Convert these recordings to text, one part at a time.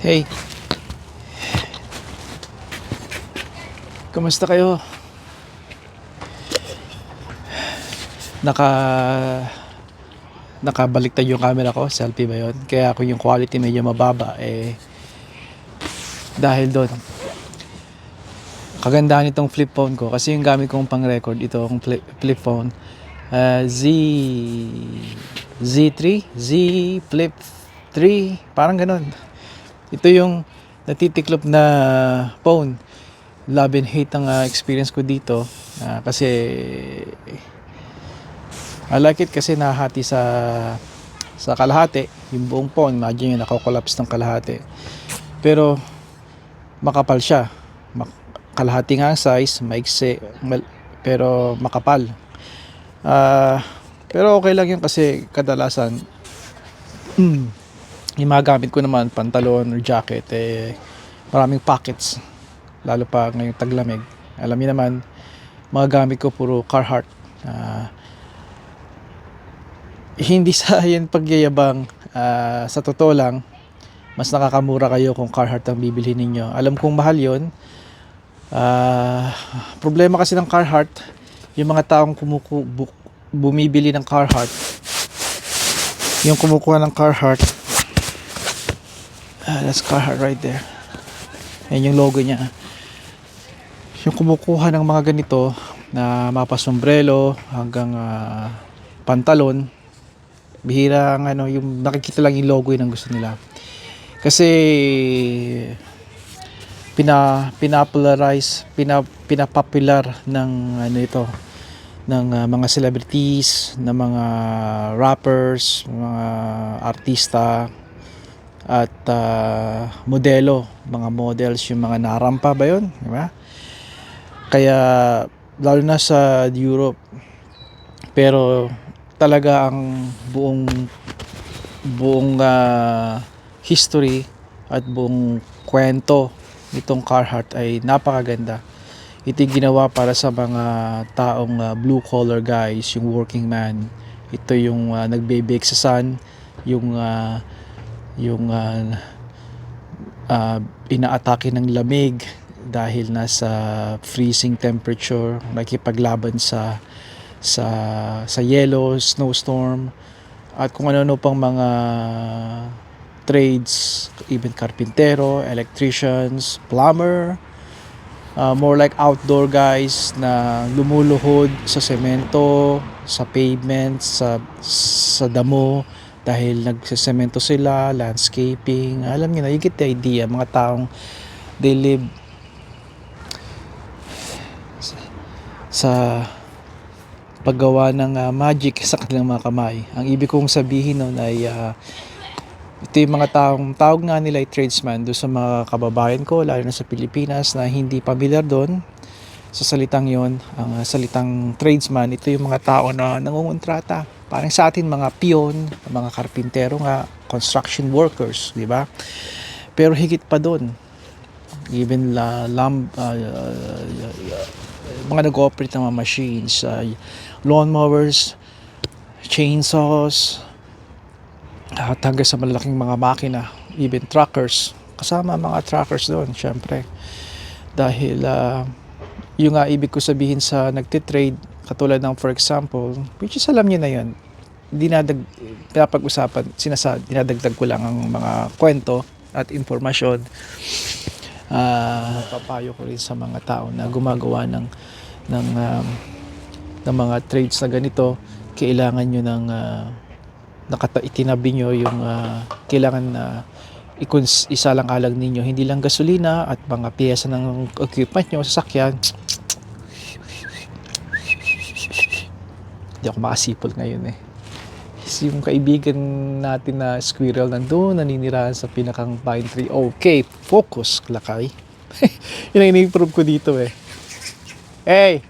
Hey. Kumusta kayo? Naka nakabaliktad yung camera ko, selfie ba 'yon? Kaya kung yung quality medyo mababa eh dahil doon. Kagandahan itong flip phone ko kasi yung gamit kong pang-record itong flip, flip phone uh, Z Z3, Z Flip 3, parang ganun. Ito yung natitiklop na phone. Love and hate ang uh, experience ko dito. Ah, kasi I like it kasi nahati sa sa kalahati. Yung buong phone, imagine yun, nakakollapse ng kalahati. Pero makapal siya. Kalahati nga ang size, maiksi, pero makapal. Ah, pero okay lang yun kasi kadalasan yung mga gamit ko naman, pantalon or jacket, eh, maraming pockets. Lalo pa ngayong taglamig. Alam niyo naman, mga gamit ko puro Carhartt. Ah, hindi sa yan pagyayabang. Ah, sa totoo lang, mas nakakamura kayo kung Carhartt ang bibili ninyo. Alam kong mahal yon. Ah, problema kasi ng Carhartt, yung mga taong kumuku, bu- bumibili ng Carhartt, yung kumukuha ng Carhartt, Ah, that's Carhartt right there. Yan yung logo niya. Yung kumukuha ng mga ganito na mapasombrelo hanggang ah, pantalon, bihira ang ano, yung nakikita lang yung logo yun ang gusto nila. Kasi pina pinapolarize, pina pinapopular ng ano ito ng ah, mga celebrities, ng mga rappers, mga artista, at ah, modelo, mga models, yung mga narampa ba yun? Di ba? Kaya, lalo na sa Europe, pero talaga ang buong buong ah, history at buong kwento nitong Carhartt ay napakaganda. Ito ginawa para sa mga taong ah, blue collar guys, yung working man. Ito yung ah, nagbe-bake sa sun, yung ah, yung uh, uh, inaatake ng lamig dahil nasa freezing temperature nakikipaglaban sa sa sa yellow snowstorm at kung ano-ano pang mga trades even carpintero electricians plumber uh, more like outdoor guys na lumuluhod sa semento sa pavement sa sa damo dahil nagsesemento sila, landscaping, alam niyo na, you get the idea, mga taong they live sa paggawa ng ah, magic sa kanilang mga kamay. Ang ibig kong sabihin nun ay ah, ito yung mga taong tawag nga nila ay tradesman doon sa mga kababayan ko, lalo na sa Pilipinas na hindi pamilyar doon sa salitang yon ang ah, salitang tradesman, ito yung mga tao na nangungontrata. Parang sa atin mga pion, mga karpintero nga, construction workers, di ba? Pero higit pa doon. Even la, lam, ah, ah, ah, mga nag-operate ng mga machines, uh, lawnmowers, chainsaws, at hanggang sa malalaking mga makina, even truckers. Kasama mga truckers doon, syempre. Dahil uh, yung nga ibig ko sabihin sa nagtitrade, katulad ng for example, which is alam niyo na yun, dinadag, pinapag-usapan, sinasa, dinadagdag ko lang ang mga kwento at informasyon. Ah, papayo ko rin sa mga tao na gumagawa ng ng um, ng mga trades na ganito, kailangan nyo ng uh, nakata itinabi nyo yung ah, kailangan na ikons isa lang alag ninyo. Hindi lang gasolina at mga piyesa ng equipment nyo sasakyan hindi ako makasipol ngayon eh. Kasi yung kaibigan natin na squirrel nandun naninirahan sa pinakang pine tree. Okay focus lakay. Yun ang ini-improve ko dito eh. Hey!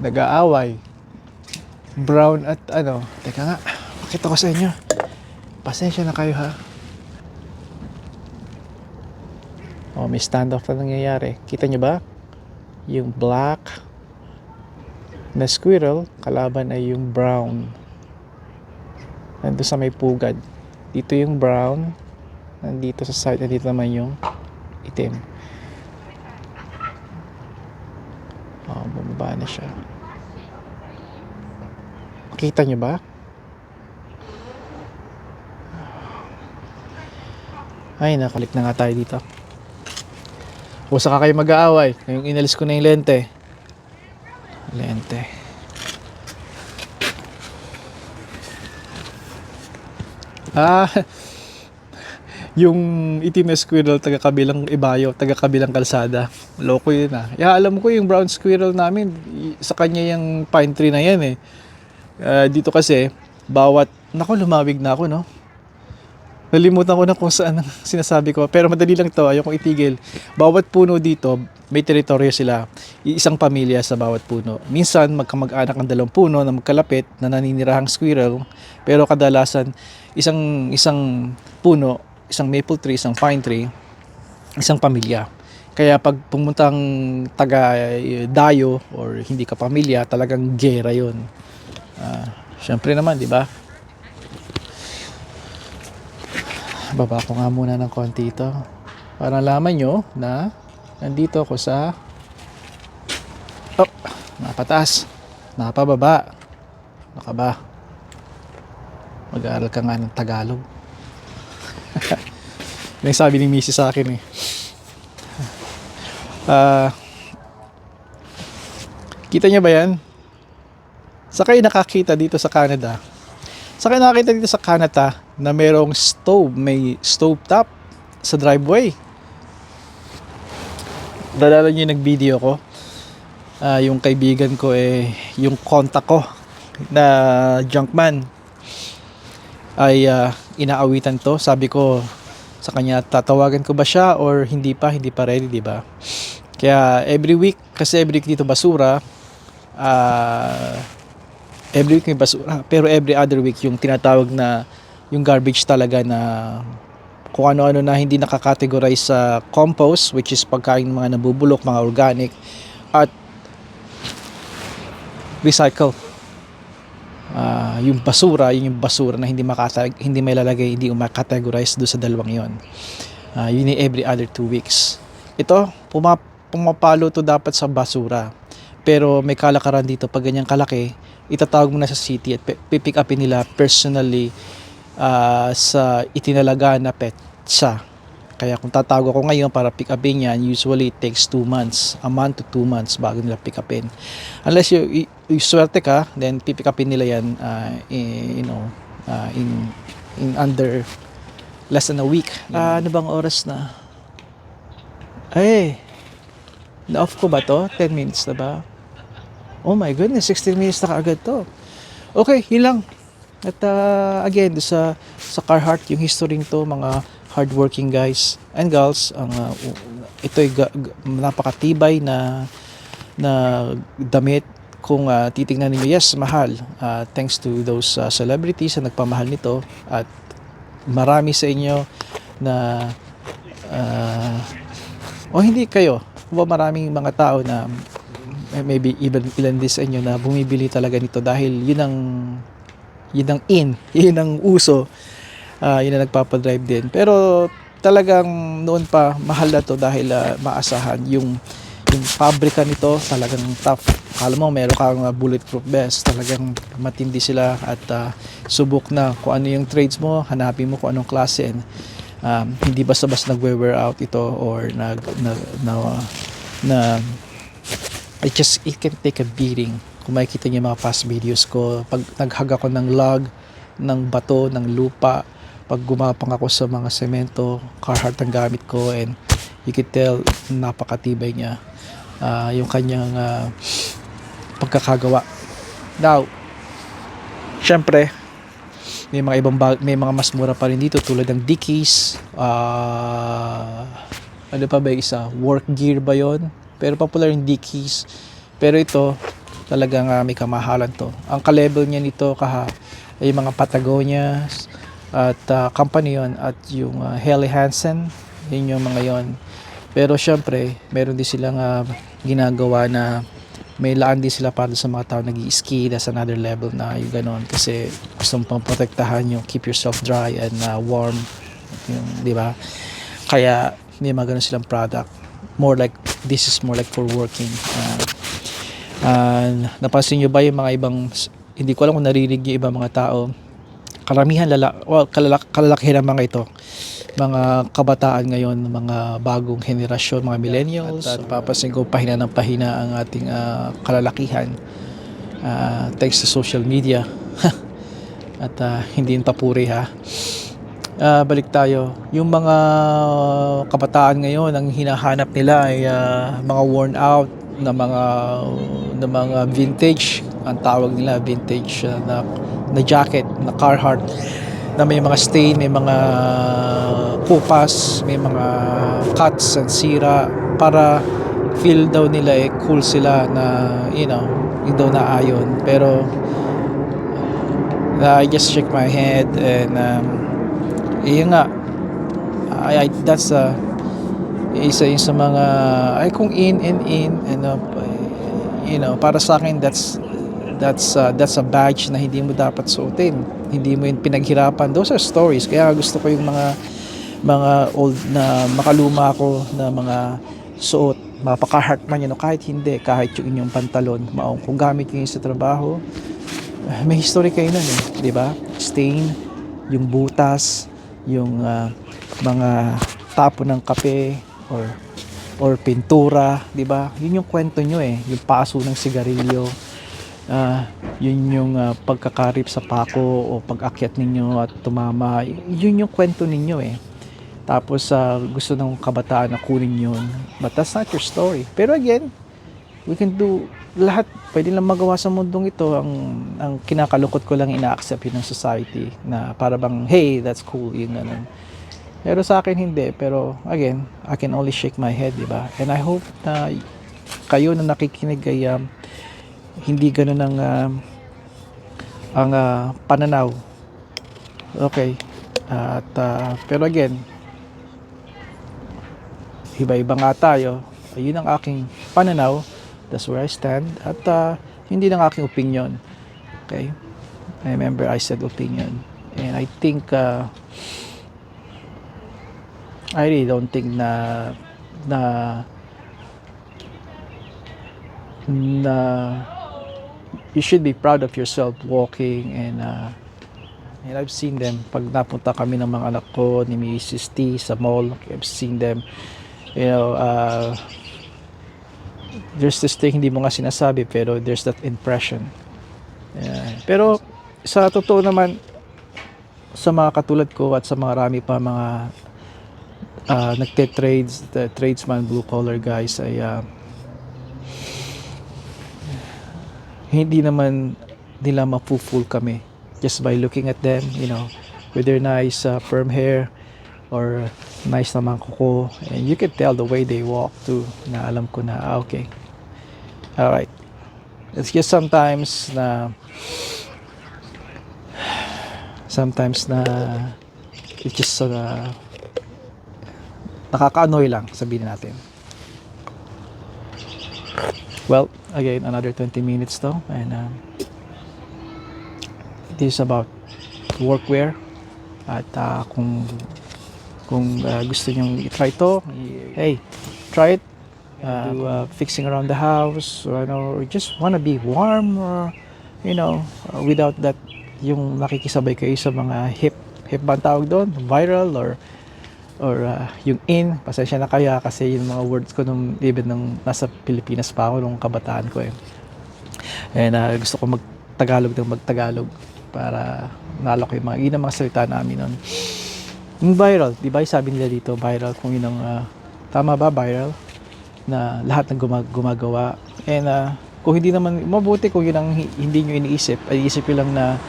Nag-aaway. Brown at ano teka nga pakita ko sa inyo? Pasensya na kayo ha? Oh may standoff na nangyayari. Kita nyo ba? Yung black na squirrel kalaban ay yung brown nandun sa may pugad dito yung brown Nandito sa side, nandito naman yung itim. Oh, bumaba na siya. Kita nyo ba? Ay, nakalik na nga tayo dito. O saka kayo mag-aaway. Ngayong inalis ko na yung lente. Lente. Ah, yung itim na squirrel taga kabilang ibayo, taga kabilang kalsada. Loko yun ah. Ya, alam ko yung brown squirrel namin, sa kanya yung pine tree na yan eh. Ah, dito kasi, bawat, nako lumawig na ako no. Nalimutan ko na kung saan ang sinasabi ko. Pero madali lang to, ayokong itigil. Bawat puno dito, may teritoryo sila. Isang pamilya sa bawat puno. Minsan, magkamag-anak ang dalawang puno na magkalapit na naninirahang squirrel. Pero kadalasan, isang isang puno, isang maple tree, isang pine tree, isang pamilya. Kaya pag pumuntang taga eh, or hindi ka pamilya, talagang gera yun. Ah, Siyempre naman, di ba? Baba ko nga muna ng konti ito. Para laman nyo na nandito ako sa Oh, napataas. Napababa. Baka ba? Mag-aaral ka nga ng Tagalog. May sabi ni Missy sa akin eh. Ah, kita niya ba yan? Sa kayo nakakita dito sa Canada, sa kayo nakakita dito sa Canada na merong stove, may stove top sa driveway. Dalala niyo yung nag-video ko. Ah, yung kaibigan ko eh, yung contact ko na junkman ay ah, inaawitan to. Sabi ko sa kanya, tatawagan ko ba siya or hindi pa, hindi pa ready, di ba? Kaya every week, kasi every week dito basura, ah every week may basura, pero every other week yung tinatawag na yung garbage talaga na kung ano-ano na hindi nakakategorize sa compost which is pagkain ng mga nabubulok, mga organic at recycle. Ah, yung basura, yun yung basura na hindi makatag hindi may lalagay, hindi makategorize do sa dalawang yon. Ah, yun yung every other two weeks. Ito, puma, pumapalo to dapat sa basura. Pero may kalakaran dito pag ganyang kalaki, itatawag mo na sa city at pi- pipick upin nila personally ah, sa itinalaga na petsa. Kaya kung tatawag ako ngayon para pick upin yan, usually it takes 2 months, a month to 2 months bago nila pick upin. Unless you, you, you swerte ka, then pipick upin nila yan ah, in, you know, ah, in in under less than a week. Ah, ano bang oras na? Ay, na-off ko ba to? 10 minutes na ba? Oh my goodness, 16 minutes na kaagad to. Okay, yun lang. At uh, again, sa sa Carhartt, yung history to, mga hardworking guys and girls, ang uh, ito'y napakatibay na na damit kung uh, titingnan niyo yes mahal Uh, thanks to those uh, celebrities na nagpamahal nito at marami sa inyo na uh, o hindi kayo o maraming mga tao na eh, maybe even ilan din sa inyo na bumibili talaga nito dahil yun ang yun ang in, yun ang uso, ah, yun ang nagpapadrive din. Pero talagang noon pa mahal na to dahil ah, maasahan yung yung pabrika nito talagang tough. Akala mo meron kang ah, bulletproof vest, talagang matindi sila at ah, subok na kung ano yung trades mo, hanapin mo kung anong klase and um, hindi basta-basta nagwe-wear out ito or nag na, na, na it just it can take a beating. Kung makikita niyo yung mga past videos ko pag naghag ako ng log ng bato ng lupa pag gumapang ako sa mga semento Carhartt ang gamit ko and you could tell napakatibay niya. Ah, yung kanyang ah, pagkakagawa. Now syempre may mga ibang bag, may mga mas mura pa rin dito tulad ng Dickies ah ano pa ba isa? Work gear ba yon pero popular yung Dickies. Pero ito talagang ah, may kamahalan to. Ang ka-level niya nito kaha ay mga Patagonia at ah, company yon at yung ah, Helly Hansen. Yun yung mga yon pero syempre meron din silang ah, ginagawa na may laan din sila para sa mga tao nag ski that's another level na yung ganon. Kasi gusto pang protektahan yung keep yourself dry and uh, warm Yung, di ba? Kaya may mga ganun silang product. More like, this is more like for working. Uh, uh, napansin nyo ba yung mga ibang, hindi ko alam kung narinig yung ibang mga tao, karamihan lala, well, kalalak, kalalakihan ng mga ito, mga kabataan ngayon, mga bagong henerasyon, mga millennials. At uh, papasin ko pahina ng pahina ang ating uh, kalalakihan uh, thanks to social media. At uh, hindi yung papuri ha. Uh, balik tayo. Yung mga kabataan ngayon, ang hinahanap nila ay uh, mga worn out na mga na mga vintage ang tawag nila vintage uh, na na jacket na Carhartt na may mga stain, may mga kupas, may mga cuts and sira para feel daw nila eh cool sila na you know, yung daw na ayon. Pero uh, I just shake my head and um, yun nga. I, I that's a isa yun sa mga ay kung in and in and uh, you know para sa akin that's that's uh, that's a badge na hindi mo dapat suotin. Hindi mo yun pinaghirapan. Those are stories. Kaya gusto ko yung mga mga old na makaluma ako na mga suot. Mapaka-heart man yun. Kahit hindi kahit yung inyong pantalon maong kung gamit yun sa trabaho eh, may history kayo nun eh di ba? Stain yung butas yung uh, mga tapo ng kape or or pintura, 'di ba? Yun yung kwento nyo eh, yung paso ng sigarilyo. ah yun yung uh, pagkakarip sa pako o pag-akyat ninyo at tumama. Yun yung kwento ninyo eh. Tapos uh, gusto ng kabataan na kunin yun. But that's not your story. Pero again, we can do lahat pwede lang magawa sa mundong ito ang ang kinakalungkot ko lang ina-accept yun ng society na para bang hey that's cool yun ganun pero sa akin hindi. Pero again, I can only shake my head, di ba? And I hope na kayo na nakikinig ay um, hindi ganun ang um, ang uh, pananaw. Okay. At uh, pero again, iba-iba nga tayo. Ayun ang aking pananaw. That's where I stand. At uh, hindi ng aking opinion. Okay? I remember I said opinion. And I think uh, I really don't think na na na you should be proud of yourself walking and uh, and I've seen them pag napunta kami ng mga anak ko ni Mrs. T sa mall I've seen them you know uh, there's this thing hindi mo nga sinasabi pero there's that impression yeah. pero sa totoo naman sa mga katulad ko at sa mga rami pa mga uh, nagte-trades, the tradesman, blue collar guys ay uh, hindi naman nila mapu-fool kami just by looking at them, you know, with their nice uh, firm hair or nice naman kuko and you can tell the way they walk too na alam ko na ah, okay. Alright. It's just sometimes na sometimes na it's just uh, nakaka-annoy lang sabihin natin. Well again another 20 minutes to and um, this is about workwear. At uh, kung kung uh, gusto nyong i-try to hey try it uh, do uh, fixing around the house or, ano, or just wanna be warm or you know uh, without that yung nakikisabay kayo sa mga hip hip ba tawag doon viral or or uh, yung in, pasensya na kaya kasi yung mga words ko nung even nung nasa Pilipinas pa ako nung kabataan ko eh. And uh, gusto ko magtagalog ng magtagalog para nalo ko yung mga, yun ang mga salita namin nun. Yung viral, di ba sabi nila dito, viral kung yun ang, uh, tama ba viral? Na lahat ng gumag- gumagawa. And uh, kung hindi naman, mabuti kung yun ang hi- hindi nyo iniisip, ay isip lang na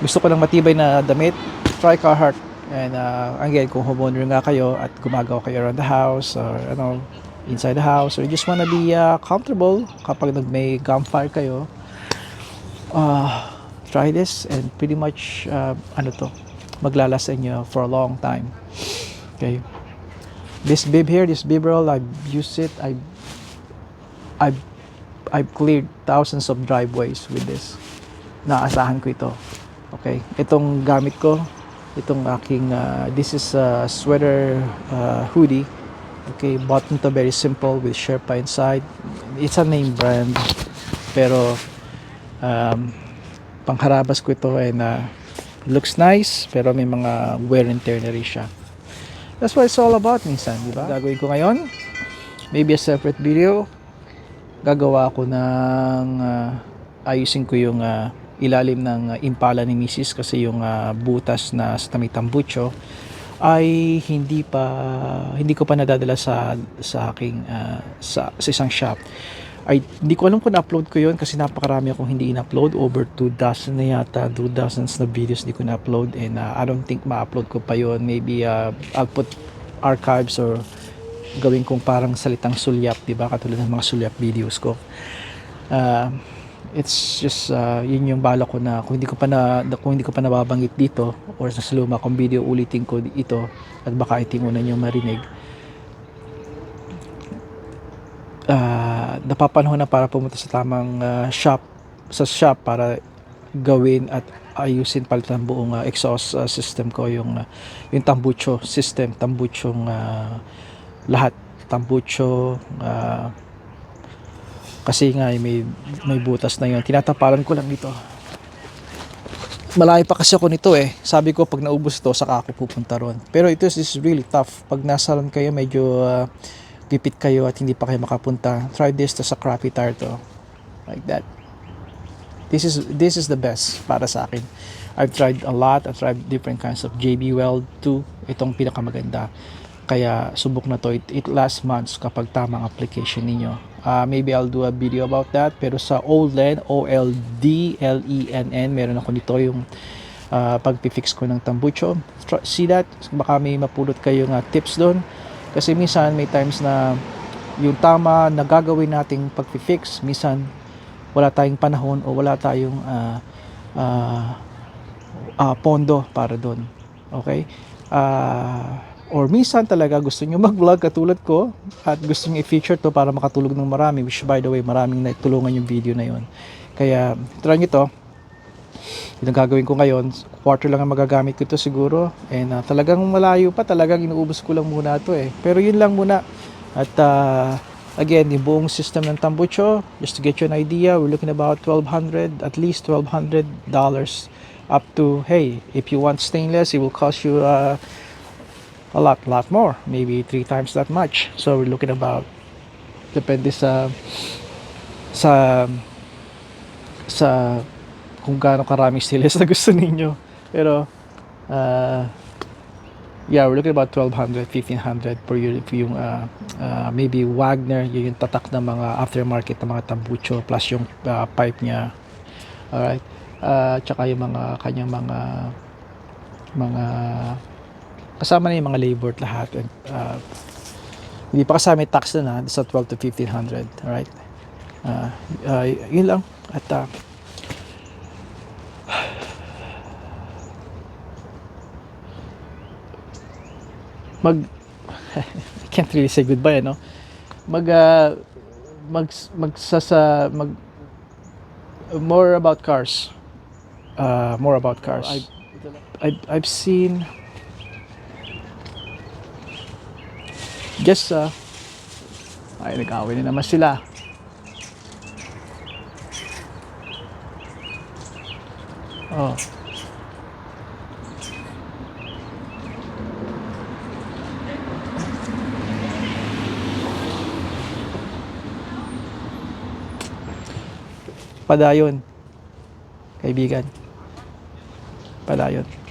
gusto ko lang matibay na damit, try Carhartt And uh, again, kung homeowner nga kayo at gumagawa kayo around the house or ano, inside the house or just wanna be uh, comfortable kapag nag may campfire kayo, uh, try this and pretty much uh, ano to, maglalas sa inyo for a long time. Okay. This bib here, this bib roll, I've used it. I I've I've cleared thousands of driveways with this. Naasahan ko ito. Okay. Itong gamit ko, itong aking uh, this is a sweater uh, hoodie okay button to very simple with Sherpa inside it's a name brand pero um, pangharabas ko ito and uh, looks nice pero may mga wear and tear na rin siya. That's what it's all about minsan di ba? Gagawin ko ngayon maybe a separate video. Gagawa ako ng uh, ayusin ko yung uh, ilalim ng uh, impala ni Mrs. kasi yung uh, butas na sa may tambucho ay hindi pa hindi ko pa nadadala sa sa aking uh, sa, sa isang shop ay hindi ko alam kung na-upload ko yun kasi napakarami akong hindi in-upload. Over 2 dozen na yata 2 dozens na videos hindi ko na-upload. And uh, I don't think ma-upload ko pa yun. Maybe uh, I'll put archives or gawin kong parang salitang sulyap di ba? Katulad ng mga sulyap videos ko. Uh, it's just uh, yun yung bala ko na kung hindi ko pa na kung hindi ko pa nababanggit dito or sa luma kong video ulitin ko ito at baka itingunan yung marinig. Uh, napapanahon na para pumunta sa tamang uh, shop sa shop para gawin at ayusin palitan buong uh, exhaust uh, system ko yung uh, yung tambucho system tambuchong uh, lahat. Tambucho uh, kasi nga eh, may may butas na yun. Tinatapalan ko lang ito. Malayo pa kasi ako nito eh. Sabi ko pag naubos ito saka ako pupunta ron pero ito is, really tough. Pag nasa kayo medyo uh, pipit kayo at hindi pa kayo makapunta. Try this to sa crappy tire to. Like that. This is this is the best para sa akin. I've tried a lot. I've tried different kinds of JB Weld 2 itong pinakamaganda. Kaya subok na to. It, it lasts months kapag tamang application ninyo. Uh, maybe I'll do a video about that. Pero sa Olden O-L-D-L-E-N-N meron ako nito yung uh, pagpifix ko ng tambucho. See that? Baka may mapulot kayong uh, tips doon kasi minsan may times na yung tama na gagawin nating pagpifix minsan wala tayong panahon o wala tayong uh, uh, uh, pondo para doon okay? Uh, or minsan talaga gusto nyo mag-vlog katulad ko at gusto nyo i-feature to para makatulog ng marami which by the way maraming natulungan yung video na yon kaya try nyo to yun ang gagawin ko ngayon. Quarter lang ang magagamit ko to siguro. And uh, talagang malayo pa. Talagang inuubos ko lang muna to eh. Pero yun lang muna. At uh, again yung buong system ng tambucho just to get you an idea we're looking about 1200 at least 1200 dollars up to hey if you want stainless it will cost you uh, a lot lot more. Maybe three times that much. So we're looking about depende sa sa sa kung gaano karami stainless na gusto ninyo. Pero uh, yeah we're looking about 1200 1500 per unit yung uh, uh, maybe Wagner yun yung tatak ng mga aftermarket ng mga tambucho plus yung uh, pipe niya. Alright? Uh, tsaka yung mga kanyang mga mga kasama na yung mga labor at lahat. And uh, hindi pa kasama yung tax na na sa 12 to 1500 alright? Uh, uh, yun lang. At uh, mag I can't really say goodbye ano mag uh, mag magsasa mag more about cars. Uh, more about cars. I, I, I've seen just uh, ay nag-away na naman sila. Oh padayon. Kaibigan. Padayon